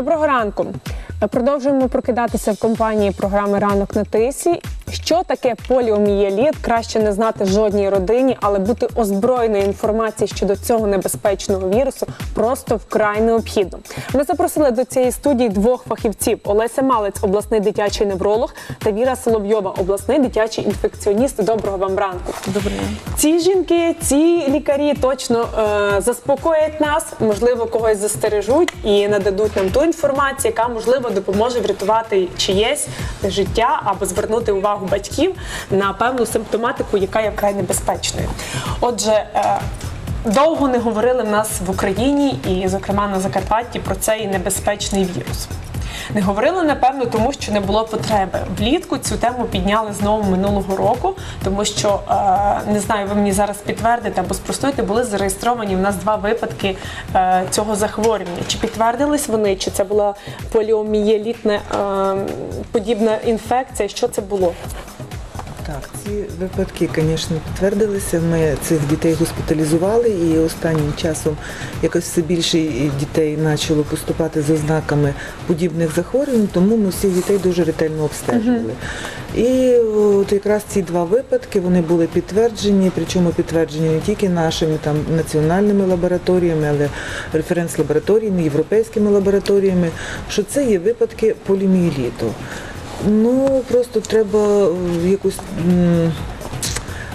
Доброго ранку. Продовжуємо прокидатися в компанії програми Ранок на тисі. Що таке поліомієліт? Краще не знати жодній родині, але бути озброєною інформацією щодо цього небезпечного вірусу просто вкрай необхідно. Ми запросили до цієї студії двох фахівців: Олеся Малець, обласний дитячий невролог, та Віра Соловйова, обласний дитячий інфекціоніст. Доброго вам ранку. Добре. Ці жінки, ці лікарі точно е, заспокоять нас, можливо, когось застережуть і нададуть нам ту інформацію, яка можливо допоможе врятувати чиєсь життя або звернути увагу батьків на певну симптоматику, яка є вкрай небезпечною. Отже. Е, Довго не говорили в нас в Україні і, зокрема, на Закарпатті про цей небезпечний вірус. Не говорили, напевно, тому що не було потреби. Влітку цю тему підняли знову минулого року, тому що е, не знаю, ви мені зараз підтвердите або спростуєте, були зареєстровані в нас два випадки е, цього захворювання. Чи підтвердились вони, чи це була поліомієлітна е, подібна інфекція? Що це було? Так, ці випадки, звісно, підтвердилися. Ми цих дітей госпіталізували, і останнім часом якось все більше дітей почало поступати з ознаками подібних захворювань, тому ми всіх дітей дуже ретельно обстежували. І от якраз ці два випадки вони були підтверджені, причому підтверджені не тільки нашими там національними лабораторіями, але референс-лабораторіями, європейськими лабораторіями, що це є випадки поліміеліту. Ну просто треба е, якось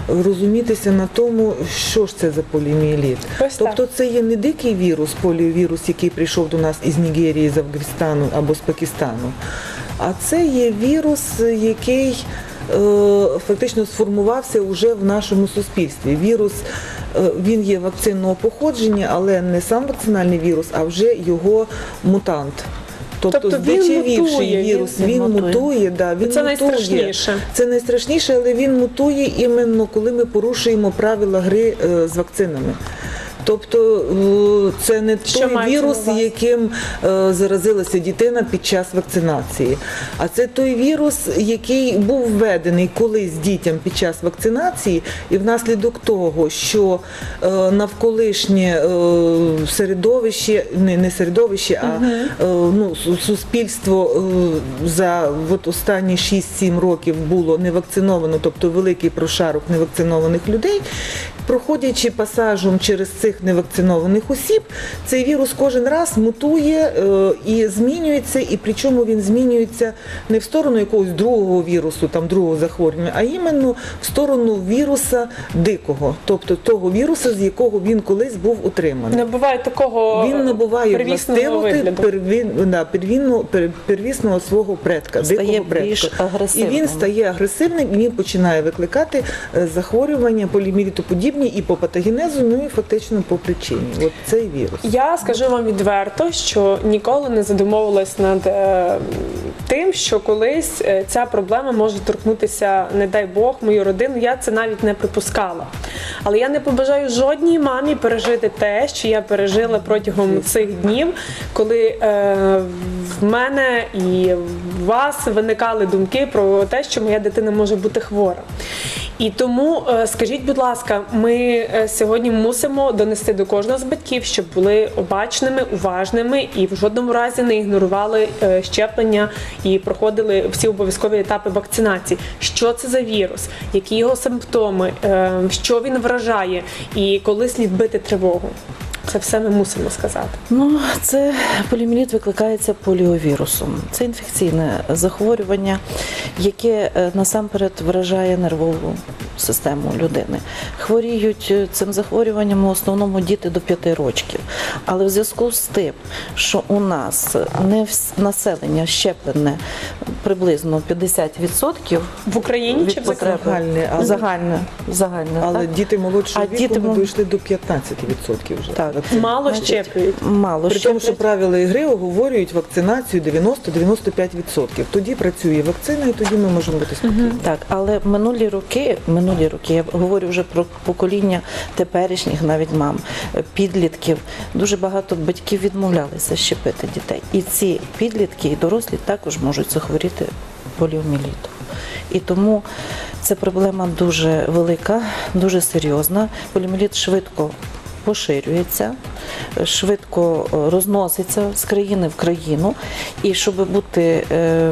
розумітися на тому, що ж це за так. Тобто це є не дикий вірус, поліовірус, який прийшов до нас із Нігерії, з Афганістану або з Пакистану, а це є вірус, який е, фактично сформувався вже в нашому суспільстві. Вірус е, він є вакцинного походження, але не сам вакцинальний вірус, а вже його мутант. Тобто, Тобто здичавівший вірус, він він, мутує. мутує, да, він Це мутує. найстрашніше. Це найстрашніше, але він мутує іменно коли ми порушуємо правила гри е, з вакцинами. Тобто це не Що той вірус, яким е, заразилася дитина під час вакцинації, а це той вірус, який був введений колись дітям під час вакцинації, і внаслідок того, що е, навколишнє е, середовище, не, не середовище, а ну, суспільство за от останні 6-7 років було не вакциновано, тобто великий прошарок невакцинованих людей. Проходячи пасажем через цих невакцинованих осіб, цей вірус кожен раз мутує е, і змінюється, і причому він змінюється не в сторону якогось другого вірусу, там другого захворювання, а іменно в сторону віруса дикого, тобто того віруса, з якого він колись був утриманий. Не буває такого Він набуває властивості вигляду. первін, да, первінного, пер- первісного свого предка, Стає дикого предка. більш агресивним. І він стає агресивним, і він починає викликати е, захворювання полімірітоподібні і по патогенезу, ну і фактично по причині. От цей вірус. Я скажу вам відверто, що ніколи не задумовувалась над е, тим, що колись е, ця проблема може торкнутися, не дай Бог, мою родину. Я це навіть не припускала. Але я не побажаю жодній мамі пережити те, що я пережила протягом цих днів, коли е, в мене і в вас виникали думки про те, що моя дитина може бути хвора. І тому е, скажіть, будь ласка, ми е, сьогодні мусимо донести до кожного з батьків, щоб були обачними, уважними і в жодному разі не ігнорували е, щеплення і проходили всі обов'язкові етапи вакцинації. Що це за вірус, які його симптоми, що він вражає, і коли слід бити тривогу. Це все ми мусимо сказати. Ну, це поліоміеліт викликається поліовірусом. Це інфекційне захворювання, яке е, насамперед вражає нервову систему людини. Хворіють е, цим захворюванням в основному діти до 5 років. Але в зв'язку з тим, що у нас не населення щеплене приблизно 50% В Україні чи від потреби Загальне, але- загальне, загальне Але так? діти молодшого А віку діти дійшли до 15% вже. Так. Мало Значить, щеплюють. мало При тому, що правила ігри оговорюють вакцинацію 90-95%. Тоді працює вакцина, і тоді ми можемо бути спокійні. Так, але минулі роки, минулі роки, я говорю вже про покоління теперішніх навіть мам, е, підлітків. Дуже багато батьків відмовлялися щепити дітей. І ці підлітки і дорослі також можуть захворіти поліоміелітом. І тому це проблема дуже велика, дуже серйозна. Поліоміеліт швидко поширюється, швидко е, розноситься з країни в країну. І щоб бути е,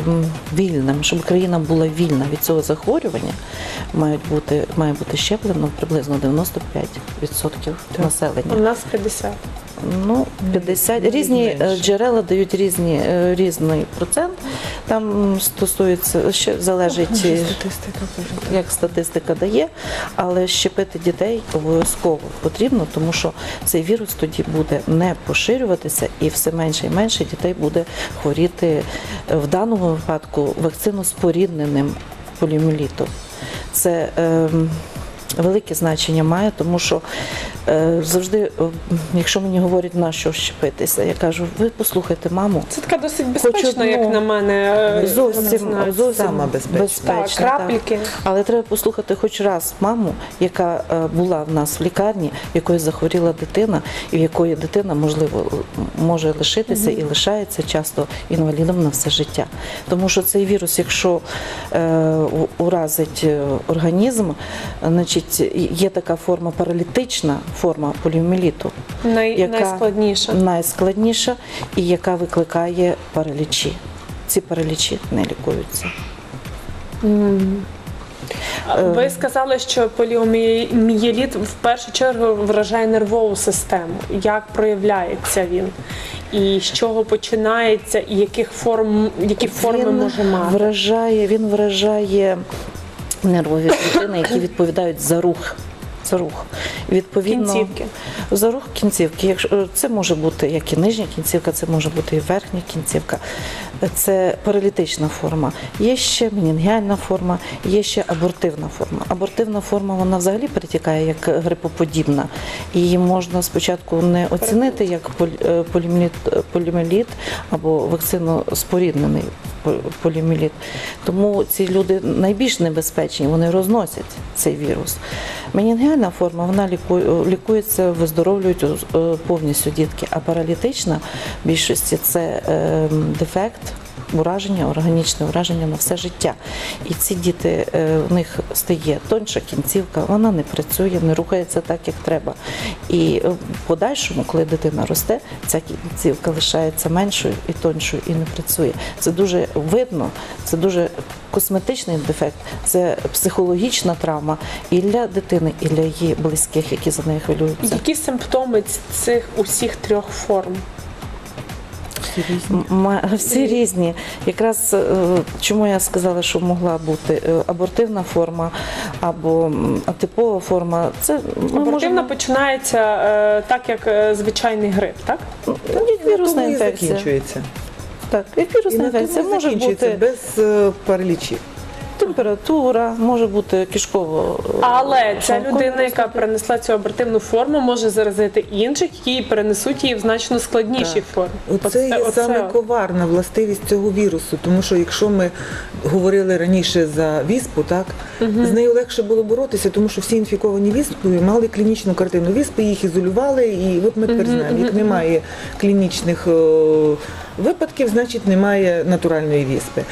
вільним, щоб країна була вільна від цього захворювання, мають бути, має бути щеплено приблизно 95% У населення. нас 50. Ну, 50. Різні е, джерела дають різні, е, різний процент. Там стосується, ще залежить, е, Статистика каже. як статистика дає, але щепити дітей обов'язково потрібно, тому що цей вірус тоді буде не поширюватися і все менше і менше дітей буде хворіти е, в даному випадку вакциноспорідненим поліоміелітом. Це ем, велике значення має, тому що е, завжди, е, якщо мені говорять на що щепитися, я кажу, ви послухайте маму. Це така досить безпечна, одну. як на мене. е, Зовсім, зовсім Сама безпечна. безпечна, Так, крапельки. Але треба послухати хоч раз маму, яка е, була в нас в лікарні, в якої захворіла дитина, і в якої дитина, можливо, л- може лишитися і лишається часто інвалідом на все життя. Тому що цей вірус, якщо е, у- уразить е, організм, значить є така форма паралітична форма поліоміеліту, Най, яка найскладніша. найскладніша і яка викликає паралічі. Ці паралічі не лікуються. А Ви сказали, що поліомієліт в першу чергу вражає нервову систему. Як проявляється він? І з чого починається, і яких форм, які форми він може мати? Вражає, він вражає нервові клітини, які відповідають за рух. За рух. Відповідно, Кінцівки. За рух кінцівки. Якщо це може бути як і нижня кінцівка, це може бути і верхня кінцівка. Це паралітична форма. Є ще менінгіальна форма, є ще абортивна форма. Абортивна форма вона взагалі перетікає як грипоподібна. Її можна спочатку не оцінити як е, поліоміеліт або вакциноспоріднений по- поліоміеліт. Тому ці люди найбільш небезпечні, вони розносять цей вірус. Менінгіальна форма вона лікує, лікується, виздоровлюють е, повністю дітки, а паралітична в більшості це е, дефект. Ураження, органічне ураження на все життя. І ці діти, е, в них стає тонша кінцівка, вона не працює, не рухається так, як треба. І е, в подальшому, коли дитина росте, ця кінцівка лишається меншою і тоншою і не працює. Це дуже видно, це дуже косметичний дефект, це психологічна травма і для дитини, і для її близьких, які за нею хвилюються. Які симптоми цих усіх трьох форм? Всі різні. Всі різні. Якраз е, чому я сказала, що могла бути е, абортивна форма або типова форма. Це ми Абортивна можемо починається е, так, як звичайний грип, так? Ну, вірусна інфекція. закінчується. Так, як І вірусна інфекція може закінчується бути без паралічів. Температура, може бути кишково. е, Але ця людина, яка перенесла цю абортивну форму, може заразити інших, які перенесуть її в значно складнішій Так. формі. Оце є оце саме коварна властивість цього вірусу, тому що якщо ми говорили раніше за віспу, так з нею легше було боротися, тому що всі інфіковані віспою мали клінічну картину. Віспи їх ізолювали, і от ми тепер знаємо, як немає клінічних е, випадків, значить немає натуральної віспи.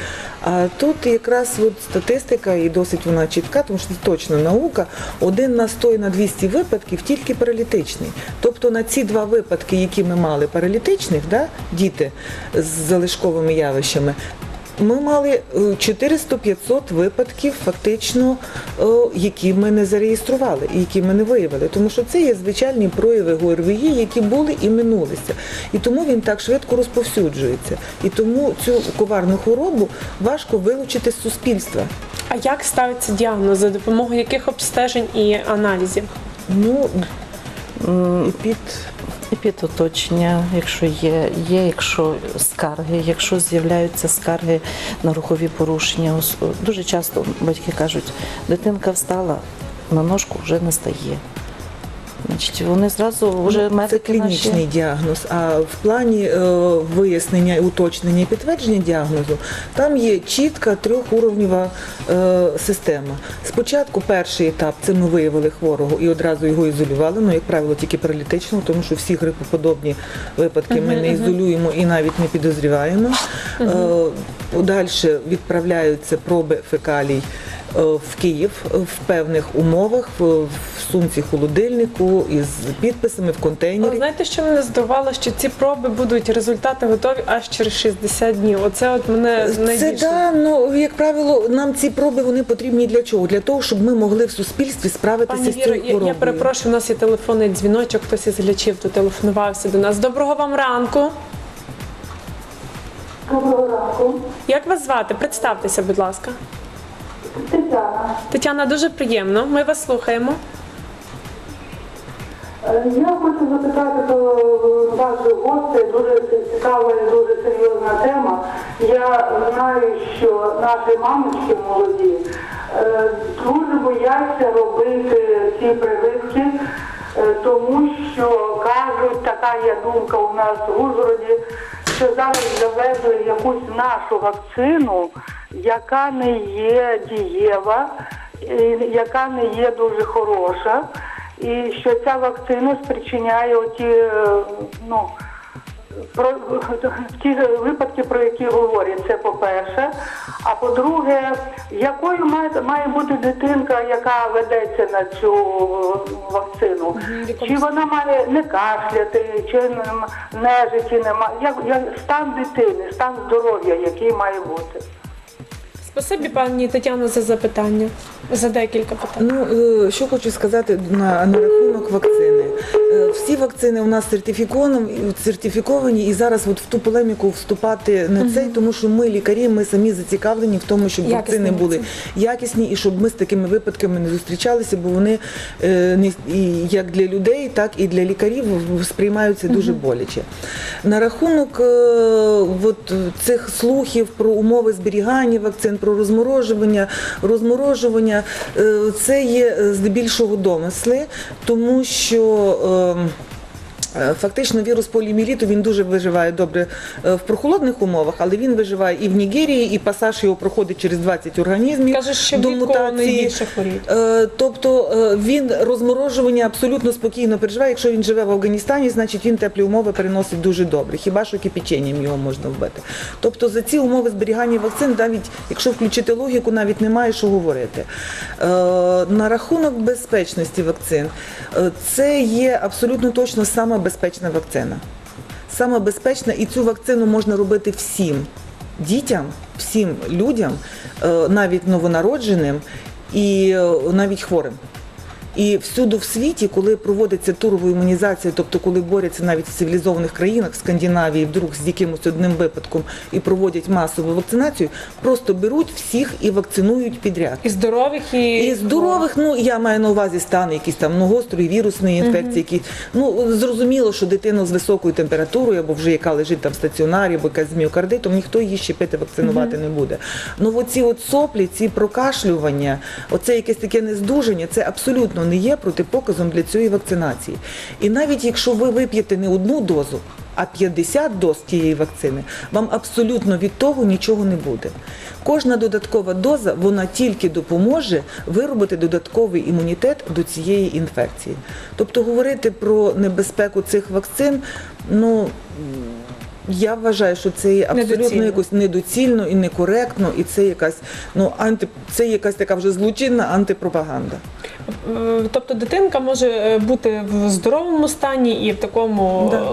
А тут якраз от статистика, і досить вона чітка, тому що це точно наука. Один на 100 і на 200 випадків тільки паралітичний. Тобто на ці два випадки, які ми мали паралітичних, да, діти з залишковими явищами. Ми мали е, 400-500 випадків, фактично, е, які ми не зареєстрували і які ми не виявили. Тому що це є звичайні прояви ГОРВІ, які були і минулися. І тому він так швидко розповсюджується. І тому цю коварну хворобу важко вилучити з суспільства. А як ставиться діагноз? За допомогою яких обстежень і аналізів? Ну, під під оточення, якщо є, є, якщо скарги, якщо з'являються скарги на рухові порушення. Дуже часто батьки кажуть, дитинка встала, на ножку вже не стає. Значить, вони зразу вже Ну, це клінічний наші. діагноз. А в плані е, вияснення, уточнення і підтвердження діагнозу там є чітка трьохуровнева е, система. Спочатку перший етап це ми виявили хворого і одразу його ізолювали. Ну, як правило, тільки паралітичного, тому що всі грипоподобні випадки ми не ізолюємо і навіть не підозріваємо. Е, Подальше відправляються проби фекалій. Е, в Київ в певних умовах, в сумці холодильнику із підписами в контейнері. знаєте, що мене здивувало, що ці проби будуть результати готові аж через 60 днів. Оце от мене Це найбільше. да, ну як правило, нам ці проби вони потрібні для чого? Для того, щоб ми могли в суспільстві справитися Пані з цією я, хворобою. я перепрошую, у нас є телефонний дзвіночок, хтось із глядачів тут телефонувався до нас. Доброго вам ранку. Доброго ранку. Як вас звати? Представтеся, будь ласка. Тетяна. Тетяна, дуже приємно. Ми вас слухаємо. Е, Я хочу запитати до ваших гостей, дуже цікава і дуже серйозна тема. Я знаю, що наші мамочки молоді е, дуже бояться робити ці прививки, е, тому що кажуть, така є думка у нас в Ужгороді, що зараз завезли якусь нашу вакцину, яка не є дієва, яка не є дуже хороша. І що ця вакцина спричиняє оті, е, ну, про ті випадки, про які говорять, це по-перше. А по-друге, якою має, має бути дитинка, яка ведеться на цю вакцину? Чи вона має не кашляти, чи нем- нежиті немає? Як, як стан дитини, стан здоров'я, який має бути? Спасибі, пані Тетяно, за запитання. За декілька питань. Ну, е, що хочу сказати на, на рахунок вакцини. Е, Всі вакцини у нас сертифіковані, сертифіковані і зараз от в ту полеміку вступати не цей, тому що ми, лікарі, ми самі зацікавлені в тому, щоб Якісні вакцини були якісні і щоб ми з такими випадками не зустрічалися, бо вони е, не і як для людей, так і для лікарів сприймаються дуже боляче. На рахунок е, от, цих слухів про умови зберігання вакцин, про розморожування, розморожування, е, це є е, здебільшого домисли, тому що. Е, Фактично вірус поліоміеліту, він дуже виживає добре е, в прохолодних умовах, але він виживає і в Нігерії, і пасаж його проходить через 20 організмів Кажуть, що до мутації. Е, Тобто він розморожування абсолютно спокійно переживає. Якщо він живе в Афганістані, значить він теплі умови переносить дуже добре. Хіба що кипяченням його можна вбити. Тобто за ці умови зберігання вакцин, навіть якщо включити логіку, навіть немає що говорити. На рахунок безпечності вакцин, це є абсолютно точно сама безпечна вакцина. Саме безпечна, і цю вакцину можна робити всім дітям, всім людям, е, навіть новонародженим і е, навіть хворим. І всюди в світі, коли проводиться турова імунізація, тобто коли борються навіть в цивілізованих країнах в Скандинавії, вдруг з якимось одним випадком і проводять масову вакцинацію, просто беруть всіх і вакцинують підряд. І здорових, і, І здорових, ну я маю на увазі стани якісь там ну, гострої вірусної інфекції, які ну зрозуміло, що дитину з високою температурою або вже яка лежить там в стаціонарі, або якась з міокардитом, ніхто її щепити, вакцинувати не буде. Ну оці от соплі, ці прокашлювання, оце якесь таке нездужання, це абсолютно не є протипоказом для цієї вакцинації. І навіть якщо ви вип'єте не одну дозу, а 50 доз тієї вакцини, вам абсолютно від того нічого не буде. Кожна додаткова доза вона тільки допоможе виробити додатковий імунітет до цієї інфекції. Тобто говорити про небезпеку цих вакцин, ну я вважаю, що це є абсолютно Недоцільно. якось недоцільно і некоректно, і це якась ну анти, це якась така вже злочинна антипропаганда. Е, Тобто дитинка може е, бути в здоровому стані і в такому, Да.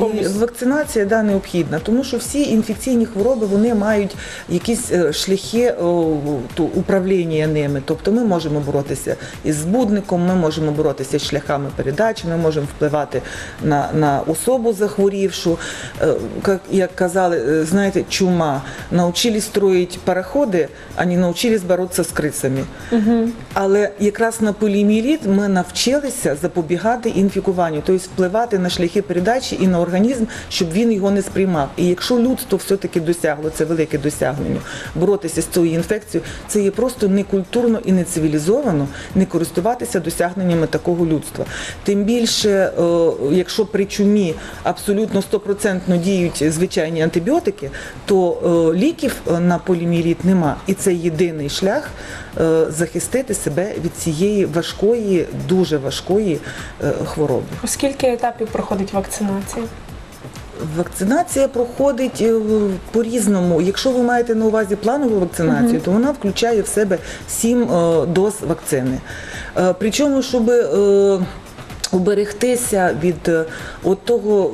Е, якомусь вакцинація да, необхідна, тому що всі інфекційні хвороби вони мають якісь е, шляхи о, ту, управління ними. Тобто ми можемо боротися із збудником, ми можемо боротися з шляхами передачі, ми можемо впливати на, на особу захворівшу. Е, Як, казали, е, знаєте, чума научились строїть пароходи, а не научились боротися з крисами. Але якраз на поліоміеліт ми навчилися запобігати інфікуванню, тобто впливати на шляхи передачі і на організм, щоб він його не сприймав. І якщо людство все-таки досягло, це велике досягнення, боротися з цією інфекцією, це є просто некультурно і не цивілізовано не користуватися досягненнями такого людства. Тим більше, е, якщо при чумі абсолютно стопроцентно діють звичайні антибіотики, то е, ліків е, на поліміріт нема. І це єдиний шлях захистити себе від цієї важкої, дуже важкої хвороби. У Скільки етапів проходить вакцинація? Вакцинація проходить е, по-різному. Якщо ви маєте на увазі планову вакцинацію, то вона включає в себе сім е, доз вакцини. Е, Причому, щоб е, уберегтися від е, от того,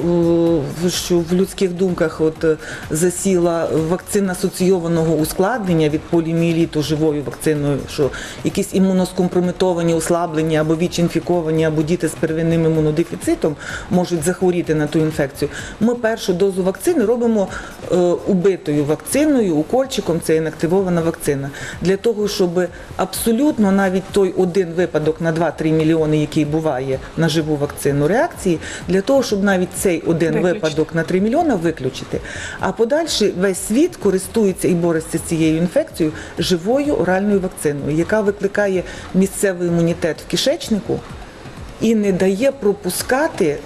е, що в людських думках от е, засіла вакцина асоційованого ускладнення від поліміеліту живою вакциною, що якісь імуноскомпрометовані, ослаблені або віч-інфіковані, або діти з первинним імунодефіцитом можуть захворіти на ту інфекцію. Ми першу дозу вакцини робимо убитою вакциною, укольчиком, це інактивована вакцина. Для того, щоб абсолютно навіть той один випадок на 2-3 мільйони, який буває на живу вакцину реакції, для того, щоб навіть цей один Виключити. випадок на 3 мільйона виключити. А подальше весь світ користується і бореться з цією інфекцією живою оральною вакциною, яка викликає місцевий імунітет в кишечнику і не дає пропускати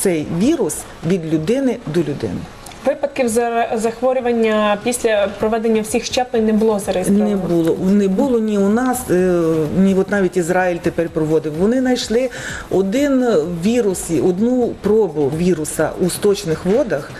цей вірус від людини до людини. Випадків за- захворювання після проведення всіх щеплень не було зареєстровано. Не було. Не було ні у нас, е, ні от навіть Ізраїль тепер проводив. Вони знайшли один вірус, одну пробу віруса у сточних водах.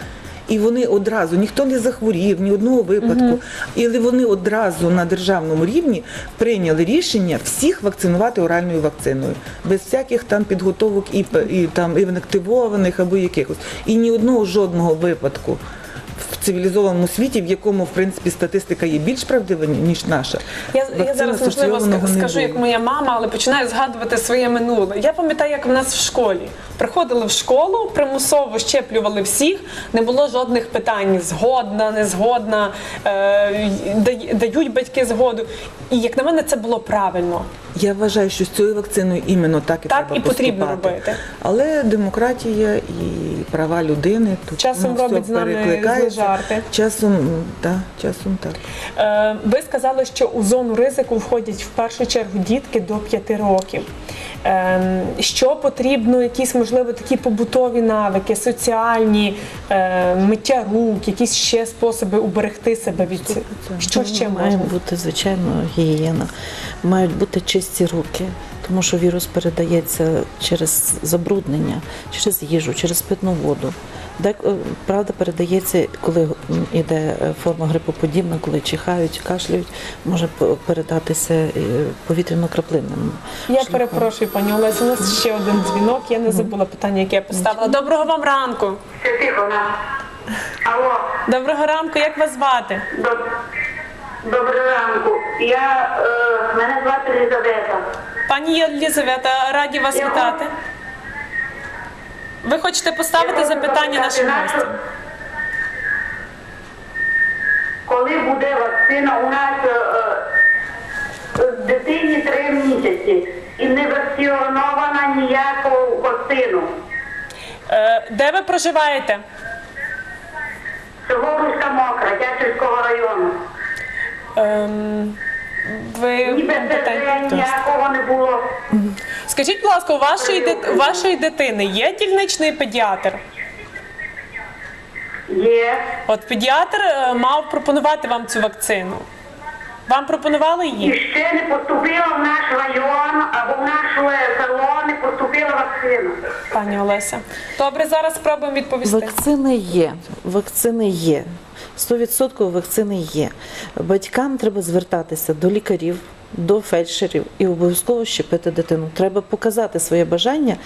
І вони одразу ніхто не захворів, ні одного випадку. Але вони одразу на державному рівні прийняли рішення всіх вакцинувати оральною вакциною, без всяких там підготовок і, і там інактивованих або якихось. І ні одного жодного випадку цивілізованому світі, в якому в принципі статистика є більш правдива ніж наша. Я, я зараз можливо скажу, як моя мама, але починаю згадувати своє минуле. Я пам'ятаю, як в нас в школі приходили в школу, примусово щеплювали всіх, не було жодних питань: згодна, не згодна, е, дають батьки згоду. І як на мене, це було правильно. Я вважаю, що з цією вакциною іменно так і Так треба і потрібно поступати. робити. Але демократія і права людини тут Часом ну, робить з нами жарти. Часом, так, часом так. Е, Ви сказали, що у зону ризику входять в першу чергу дітки до 5 років. Е, Що потрібно, якісь можливо такі побутові навики, соціальні, е, миття рук, якісь ще способи уберегти себе від цього? Що ще має можна? бути звичайно гігієна, мають бути чисті руки, тому що вірус передається через забруднення, через їжу, через питну воду. Дек, е, правда, передається, коли м, іде е, форма грипоподібна, коли чихають, кашляють, може передатися е, повітряно-краплинним. Я шляхом. перепрошую, пані Олесі, у нас ще один дзвінок. Я не забула питання, яке я поставила. Доброго вам ранку. Алло, Доброго ранку, як вас звати? доброго ранку. Я, е, мене звати Елізавета. Пані Єлізавета, раді вас вітати. Ви хочете поставити запитання нашим гостям? Коли буде вакцина у нас е, е, дитині три місяці і не вакцінована ніяку вакцину. Е, Де ви проживаєте? Село Руська Мокра, Тячівського району. Ем, ви Ні компетентні. Ніякого не було. Скажіть, будь ласка, у вашої, дит- у вашої дитини є дільничний педіатр? Є. От педіатр е, мав пропонувати вам цю вакцину. Вам пропонували І її? ще не поступила в наш район або в наше село не поступила вакцина. Пані Олеся. Добре, зараз спробуємо відповісти. Вакцини є. Вакцини є. 100% вакцини є. Батькам треба звертатися до лікарів, до фельдшерів і обов'язково щепити дитину. Треба показати своє бажання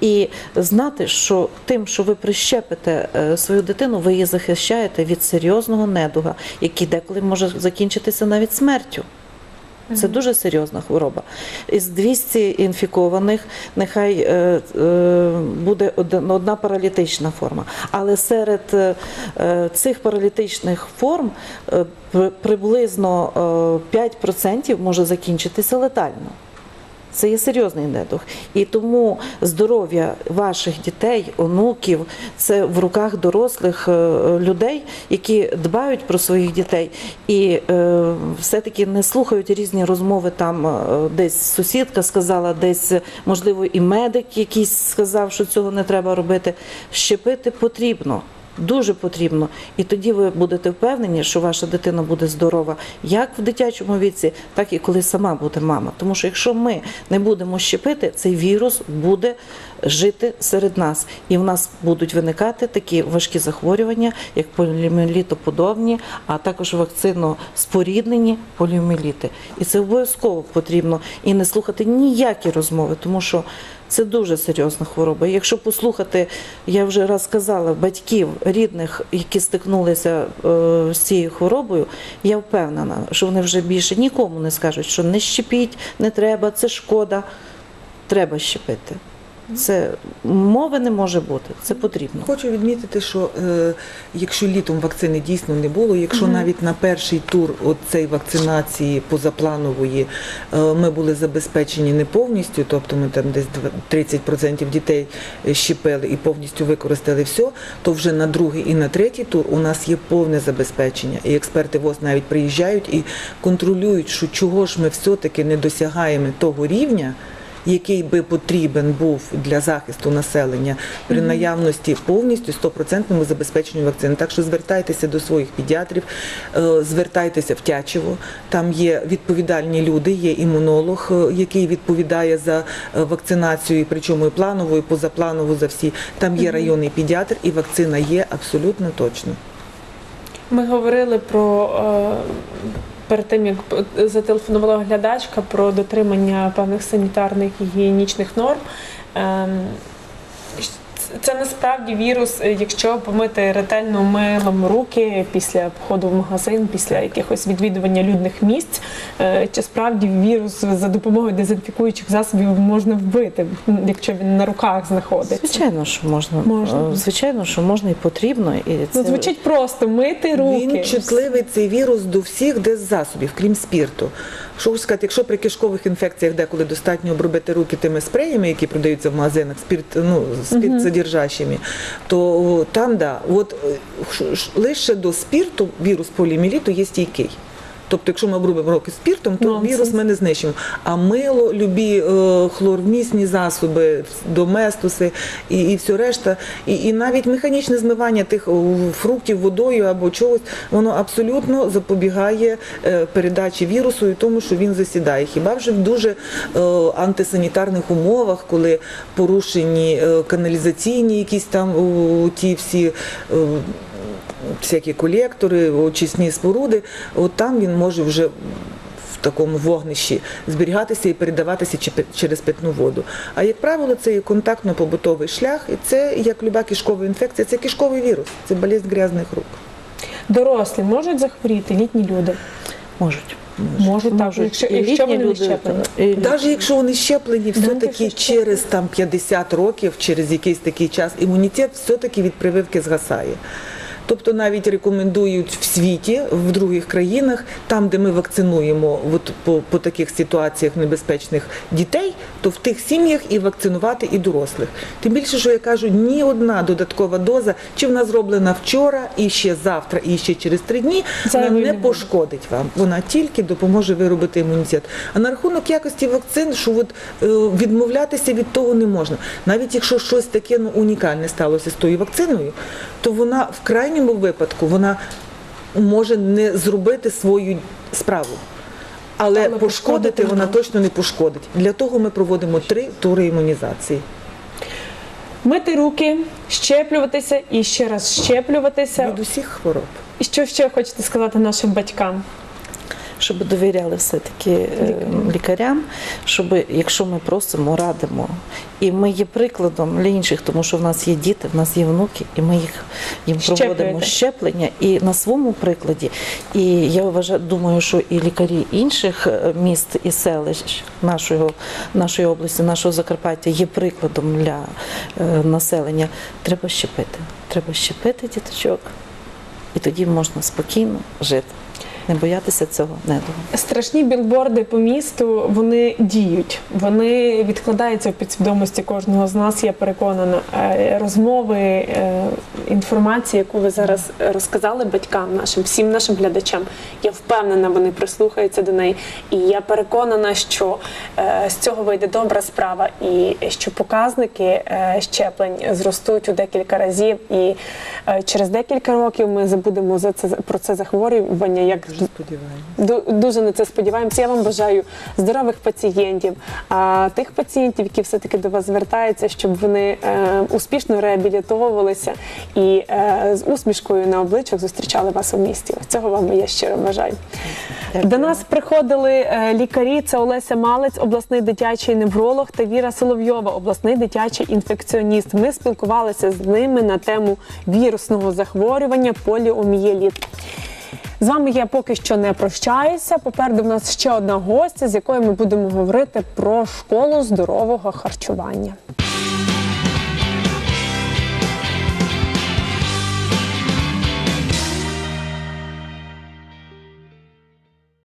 і знати, що тим, що ви прищепите е, свою дитину, ви її захищаєте від серйозного недуга, який деколи може закінчитися навіть смертю. Це дуже серйозна хвороба. Із 200 інфікованих нехай е, е, буде одна одна паралітична форма. Але серед е, цих паралітичних форм при- приблизно е, 5% може закінчитися летально. Це є серйозний недух. І тому здоров'я ваших дітей, онуків, це в руках дорослих е, людей, які дбають про своїх дітей і е, все-таки не слухають різні розмови. Там е, десь сусідка сказала, десь е, можливо і медик якийсь сказав, що цього не треба робити. Щепити потрібно. Дуже потрібно. І тоді ви будете впевнені, що ваша дитина буде здорова як в дитячому віці, так і коли сама буде мама. Тому що якщо ми не будемо щепити, цей вірус буде жити серед нас, і в нас будуть виникати такі важкі захворювання, як поліоміелітоподобні, а також вакцино-споріднені поліоміеліти. І це обов'язково потрібно і не слухати ніякі розмови, тому що це дуже серйозна хвороба. Якщо послухати, я вже раз сказала, батьків рідних, які стикнулися е, з цією хворобою, я впевнена, що вони вже більше нікому не скажуть, що не щепіть, не треба, це шкода. Треба щепити. Це мови не може бути, це потрібно. Хочу відмітити, що е, якщо літом вакцини дійсно не було, якщо навіть на перший тур цієї вакцинації позапланової е, ми були забезпечені не повністю, тобто ми там десь дв- 30% дітей е, щепили і повністю використали все, то вже на другий і на третій тур у нас є повне забезпечення. І експерти ВОЗ навіть приїжджають і контролюють, що чого ж ми все-таки не досягаємо того рівня. Який би потрібен був для захисту населення при наявності повністю стопроцентному забезпеченню вакцини. Так що звертайтеся до своїх педіатрів, е, звертайтеся в Тячево. Там є відповідальні люди, є імунолог, е, який відповідає за е, вакцинацію, причому і планову, і позапланову за всі. Там є районний педіатр, і вакцина є абсолютно точно. Ми говорили про перед тим, як зателефонувала глядачка про дотримання певних санітарних і гігієнічних норм. Це насправді вірус, е, якщо помити ретельно милом руки після походу в магазин, після якихось відвідування людних місць, е, чи справді вірус за допомогою дезінфікуючих засобів можна вбити, якщо він на руках знаходиться? Звичайно, що можна. Можна. Е, Звичайно, що можна і потрібно. І це... Ну, звучить просто мити руки. Він чутливий цей вірус до всіх деззасобів, крім спірту. Що ж сказати, якщо при кишкових інфекціях деколи достатньо обробити руки тими спреями, які продаються в магазинах, спірт, ну, спіртсодержащими, то там, да, от е, лише до спірту вірус поліоміеліту є стійкий. Тобто, якщо ми обробимо руки спіртом, то Нонсенс. вірус ми не знищимо. А мило, любі е, хлорвмісні засоби, доместуси і, і все решта, і, і навіть механічне змивання тих фруктів водою або чогось, воно абсолютно запобігає е, передачі вірусу і тому, що він засідає. Хіба вже в дуже е, антисанітарних умовах, коли порушені е, каналізаційні якісь там ті всі. Всякі колектори, очисні споруди, от там він може вже в такому вогнищі зберігатися і передаватися через питну воду. А як правило, це є контактно-побутовий шлях, і це як люба кишкова інфекція, це кишковий вірус, це болезнь грязних рук. Дорослі можуть захворіти, літні люди. Можуть. Можуть так, Можуть. якщо, І якщо вони не люди, щеплені. Навіть якщо вони щеплені, все-таки через там 50 років, через якийсь такий час, імунітет все-таки від прививки згасає. Тобто навіть рекомендують в світі, в других країнах, там, де ми вакцинуємо от по, по таких ситуаціях небезпечних дітей, то в тих сім'ях і вакцинувати і дорослих. Тим більше, що я кажу, ні одна додаткова доза, чи вона зроблена вчора, і ще завтра, і ще через три дні, вона не пошкодить вам. Вона тільки допоможе виробити імунітет. А на рахунок якості вакцин, що от, е, відмовлятися від того не можна. Навіть якщо щось таке ну, унікальне сталося з тою вакциною, то вона в крайньому випадку вона може не зробити свою справу. Але, Але пошкодити вона точно не пошкодить. Для того ми проводимо три тури імунізації. Мити руки, щеплюватися і ще раз щеплюватися. Від усіх хвороб. І що ще хочете сказати нашим батькам? Щоб довіряли все-таки е, лікарям, щоб якщо ми просимо, радимо. І ми є прикладом для інших, тому що в нас є діти, в нас є внуки, і ми їх їм проводимо Щеплюєте. щеплення і на своєму прикладі. І я вважаю, думаю, що і лікарі інших е, міст і селищ нашої, нашої області, нашого Закарпаття є прикладом для е, населення. Треба щепити. Треба щепити діточок, і тоді можна спокійно жити. Не боятися цього недугу. Страшні білборди по місту вони діють, вони відкладаються в підсвідомості кожного з нас. Я переконана. Е, Розмови, е, інформація, яку ви зараз розказали батькам нашим, всім нашим глядачам. Я впевнена, вони прислухаються до неї. І я переконана, що е, з цього вийде добра справа, і що показники щеплень зростуть у декілька разів. І через декілька років ми забудемо за це про це захворювання як Сподіваємося. Дуже на це сподіваємося. Я вам бажаю здорових пацієнтів, а тих пацієнтів, які все-таки до вас звертаються, щоб вони е, успішно реабілітовувалися і е, з усмішкою на обличчях зустрічали вас у місті. Цього вам я щиро бажаю. Дякую. До нас приходили е, лікарі. Це Олеся Малець, обласний дитячий невролог, та Віра Соловйова, обласний дитячий інфекціоніст. Ми спілкувалися з ними на тему вірусного захворювання поліомієліт. З вами я поки що не прощаюся. Попереду в нас ще одна гостя, з якою ми будемо говорити про школу здорового харчування.